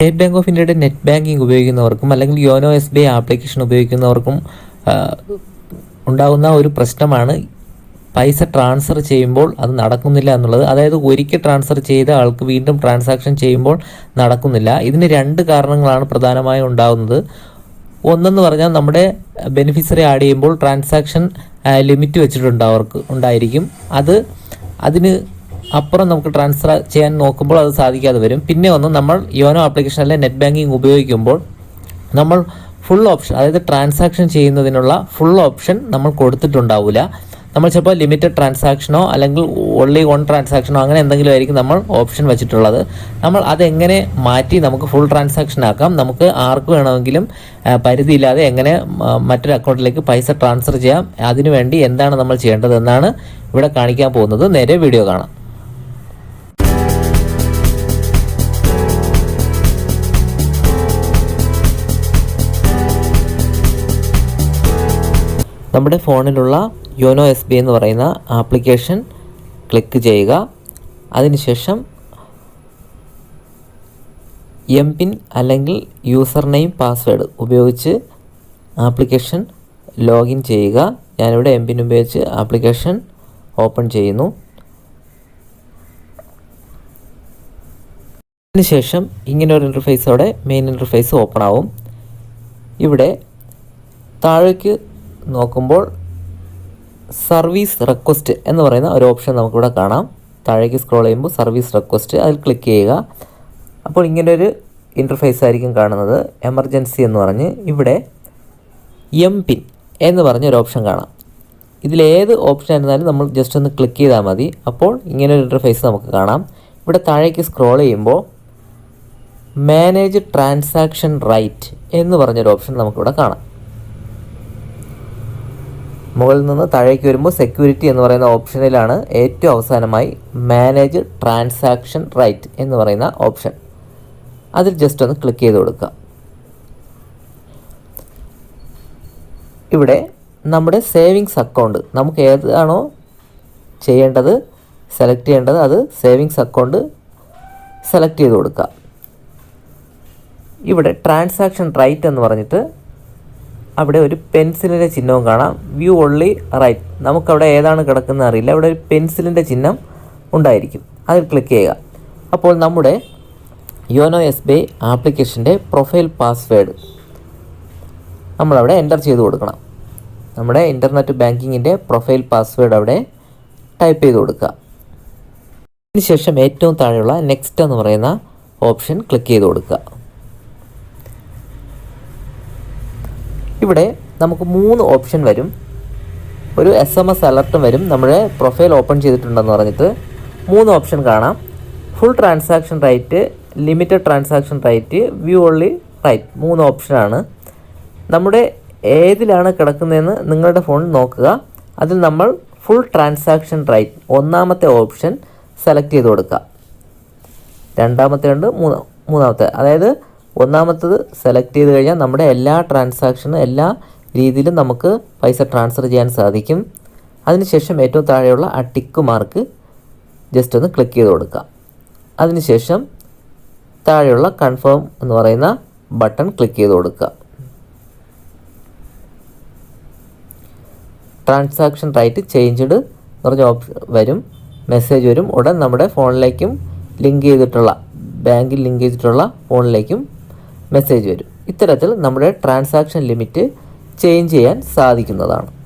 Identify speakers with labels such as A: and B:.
A: State bank of ഇന്ത്യയുടെ net banking ഉപയോഗിക്കുന്നവർക്കും അല്ലെങ്കിൽ YONO S B I application ഉപയോഗിക്കുന്നവർക്കും ഉണ്ടാകുന്ന ഒരു പ്രശ്നമാണ് പൈസ ട്രാൻസ്ഫർ ചെയ്യുമ്പോൾ അത് നടക്കുന്നില്ല എന്നുള്ളത്. അതായത് ഒരിക്കൽ ട്രാൻസ്ഫർ ചെയ്ത ആൾക്ക് വീണ്ടും ട്രാൻസാക്ഷൻ ചെയ്യുമ്പോൾ നടക്കുന്നില്ല. ഇതിന് രണ്ട് കാരണങ്ങളാണ് പ്രധാനമായും ഉണ്ടാകുന്നത്. ഒന്നെന്ന് പറഞ്ഞാൽ നമ്മുടെ ബെനിഫിഷ്യറി ആഡ് ചെയ്യുമ്പോൾ ട്രാൻസാക്ഷൻ ലിമിറ്റ് വെച്ചിട്ടുണ്ട് അവർക്ക് ഉണ്ടായിരിക്കും. അത് അതിന് അപ്പുറം നമുക്ക് ട്രാൻസ്ഫർ ചെയ്യാൻ നോക്കുമ്പോൾ അത് സാധിക്കാതെ വരും. പിന്നെ ഒന്ന് നമ്മൾ യോനോ ആപ്ലിക്കേഷനിലെ നെറ്റ് ബാങ്കിങ് ഉപയോഗിക്കുമ്പോൾ നമ്മൾ ഫുൾ ഓപ്ഷൻ അതായത് ട്രാൻസാക്ഷൻ ചെയ്യുന്നതിനുള്ള ഫുൾ ഓപ്ഷൻ നമ്മൾ കൊടുത്തിട്ടുണ്ടാവില്ല നമ്മൾ ചിലപ്പോൾ ലിമിറ്റഡ് ട്രാൻസാക്ഷനോ അല്ലെങ്കിൽ ഓൺലി വൺ ട്രാൻസാക്ഷനോ അങ്ങനെ എന്തെങ്കിലും ആയിരിക്കും നമ്മൾ ഓപ്ഷൻ വെച്ചിട്ടുള്ളത്. നമ്മൾ അതെങ്ങനെ മാറ്റി നമുക്ക് ഫുൾ ട്രാൻസാക്ഷൻ ആക്കാം? നമുക്ക് ആർക്ക് വേണമെങ്കിലും പരിധിയില്ലാതെ എങ്ങനെ മറ്റൊരു അക്കൗണ്ടിലേക്ക് പൈസ ട്രാൻസ്ഫർ ചെയ്യാം? അതിനുവേണ്ടി എന്താണ് നമ്മൾ ചെയ്യേണ്ടതെന്നാണ് ഇവിടെ കാണിക്കാൻ പോകുന്നത്. നേരെ വീഡിയോ കാണാം. നമ്മുടെ ഫോണിലുള്ള യോനോ എസ് ബി എന്ന് പറയുന്ന ആപ്ലിക്കേഷൻ ക്ലിക്ക് ചെയ്യുക. അതിനുശേഷം എം പിൻ അല്ലെങ്കിൽ യൂസർ നെയിം പാസ്വേഡ് ഉപയോഗിച്ച് ആപ്ലിക്കേഷൻ ലോഗിൻ ചെയ്യുക. ഞാനിവിടെ എം പിൻ ഉപയോഗിച്ച് ആപ്ലിക്കേഷൻ ഓപ്പൺ ചെയ്യുന്നു. അതിനുശേഷം ഇങ്ങനെ ഒരു ഇന്റർഫേസോടെ മെയിൻ ഇന്റർഫേസ് ഓപ്പൺ ആവും. ഇവിടെ താഴേക്ക് നോക്കുമ്പോൾ സർവീസ് റിക്വസ്റ്റ് എന്ന് പറയുന്ന ഒരു ഓപ്ഷൻ നമുക്കിവിടെ കാണാം. താഴേക്ക് സ്ക്രോൾ ചെയ്യുമ്പോൾ സർവീസ് റിക്വസ്റ്റ് അതിൽ ക്ലിക്ക് ചെയ്യുക. അപ്പോൾ ഇങ്ങനെ ഒരു ഇന്റർഫേസ് ആയിരിക്കും കാണുന്നത്. എമർജൻസി എന്ന് പറഞ്ഞ് ഇവിടെ എം പിൻ എന്ന് പറഞ്ഞ ഒരു ഓപ്ഷൻ കാണാം. ഇതിലേത് ഓപ്ഷൻ ആയിരുന്നാലും നമ്മൾ ജസ്റ്റ് ഒന്ന് ക്ലിക്ക് ചെയ്താൽ മതി. അപ്പോൾ ഇങ്ങനെ ഒരു ഇന്റർഫേസ് നമുക്ക് കാണാം. ഇവിടെ താഴേക്ക് സ്ക്രോൾ ചെയ്യുമ്പോൾ മാനേജ് ട്രാൻസാക്ഷൻ റൈറ്റ് എന്ന് പറഞ്ഞൊരു ഓപ്ഷൻ നമുക്കിവിടെ കാണാം. മുകളിൽ നിന്ന് താഴേക്ക് വരുമ്പോൾ സെക്യൂരിറ്റി എന്ന് പറയുന്ന ഓപ്ഷനിലാണ് ഏറ്റവും അവസാനമായി മാനേജ് ട്രാൻസാക്ഷൻ റൈറ്റ് എന്ന് പറയുന്ന ഓപ്ഷൻ അതിൽ ജസ്റ്റ് ഒന്ന് ക്ലിക്ക് ചെയ്ത് കൊടുക്കുക. ഇവിടെ നമ്മുടെ സേവിങ്സ് അക്കൗണ്ട് നമുക്ക് ഏതാണോ ചെയ്യേണ്ടത് സെലക്ട് ചെയ്യേണ്ടത് അത് സേവിങ്സ് അക്കൗണ്ട് സെലക്ട് ചെയ്ത് കൊടുക്കുക. ഇവിടെ ട്രാൻസാക്ഷൻ റൈറ്റ് എന്ന് പറഞ്ഞിട്ട് അവിടെ ഒരു പെൻസിലിന്റെ ചിഹ്നവും കാണാം. വ്യൂ ഓൺലി റൈറ്റ് നമുക്കവിടെ ഏതാണ് കിടക്കുന്നത് അറിയില്ല. അവിടെ ഒരു പെൻസിലിന്റെ ചിഹ്നം ഉണ്ടായിരിക്കും. അതിൽ ക്ലിക്ക് ചെയ്യുക. അപ്പോൾ നമ്മുടെ യോനോ എസ് ബി ഐ ആപ്ലിക്കേഷന്റെ പ്രൊഫൈൽ പാസ്വേഡ് നമ്മളവിടെ എന്റർ ചെയ്ത് കൊടുക്കണം. നമ്മുടെ ഇന്റർനെറ്റ് ബാങ്കിങ്ങിന്റെ പ്രൊഫൈൽ പാസ്വേഡ് അവിടെ ടൈപ്പ് ചെയ്ത് കൊടുക്കുക. അതിനുശേഷം ഏറ്റവും താഴെയുള്ള നെക്സ്റ്റ് എന്ന് പറയുന്ന ഓപ്ഷൻ ക്ലിക്ക് ചെയ്ത് കൊടുക്കുക. ഇവിടെ നമുക്ക് മൂന്ന് ഓപ്ഷൻ വരും. ഒരു എസ് എം എസ് അലർട്ടും വരും. നമ്മുടെ പ്രൊഫൈൽ ഓപ്പൺ ചെയ്തിട്ടുണ്ടെന്ന് പറഞ്ഞിട്ട് മൂന്ന് ഓപ്ഷൻ കാണാം. Full transaction right limited transaction right view only right മൂന്ന് ഓപ്ഷനാണ് നമ്മുടെ ഏതിലാണ് കിടക്കുന്നതെന്ന് നിങ്ങളുടെ ഫോണിൽ നോക്കുക. അതിൽ നമ്മൾ ഫുൾ ട്രാൻസാക്ഷൻ റൈറ്റ് ഒന്നാമത്തെ ഓപ്ഷൻ സെലക്ട് ചെയ്ത് കൊടുക്കുക. രണ്ടാമത്തെ ഉണ്ട് മൂന്ന് മൂന്നാമത്തെ. അതായത് ഒന്നാമത്തത് സെലക്ട് ചെയ്ത് കഴിഞ്ഞാൽ നമ്മുടെ എല്ലാ ട്രാൻസാക്ഷനും എല്ലാ രീതിയിലും നമുക്ക് പൈസ ട്രാൻസ്ഫർ ചെയ്യാൻ സാധിക്കും. അതിനുശേഷം ഏറ്റവും താഴെയുള്ള ആ ടിക്ക് മാർക്ക് ജസ്റ്റ് ഒന്ന് ക്ലിക്ക് ചെയ്ത് കൊടുക്കുക. അതിനുശേഷം താഴെയുള്ള കൺഫേം എന്ന് പറയുന്ന ബട്ടൺ ക്ലിക്ക് ചെയ്ത് കൊടുക്കുക. ട്രാൻസാക്ഷൻ റൈറ്റ് ചേഞ്ച്ഡ് എന്ന് പറഞ്ഞ ഓപ്ഷൻ വരും മെസ്സേജ് വരും. ഉടൻ നമ്മുടെ ഫോണിലേക്കും ലിങ്ക് ചെയ്തിട്ടുള്ള ബാങ്കിൽ ലിങ്ക് ചെയ്തിട്ടുള്ള ഫോണിലേക്കും മെസ്സേജ് വരും. ഇത്തരത്തിൽ നമ്മുടെ ട്രാൻസാക്ഷൻ ലിമിറ്റ് ചേഞ്ച് ചെയ്യാൻ സാധിക്കുന്നതാണ്.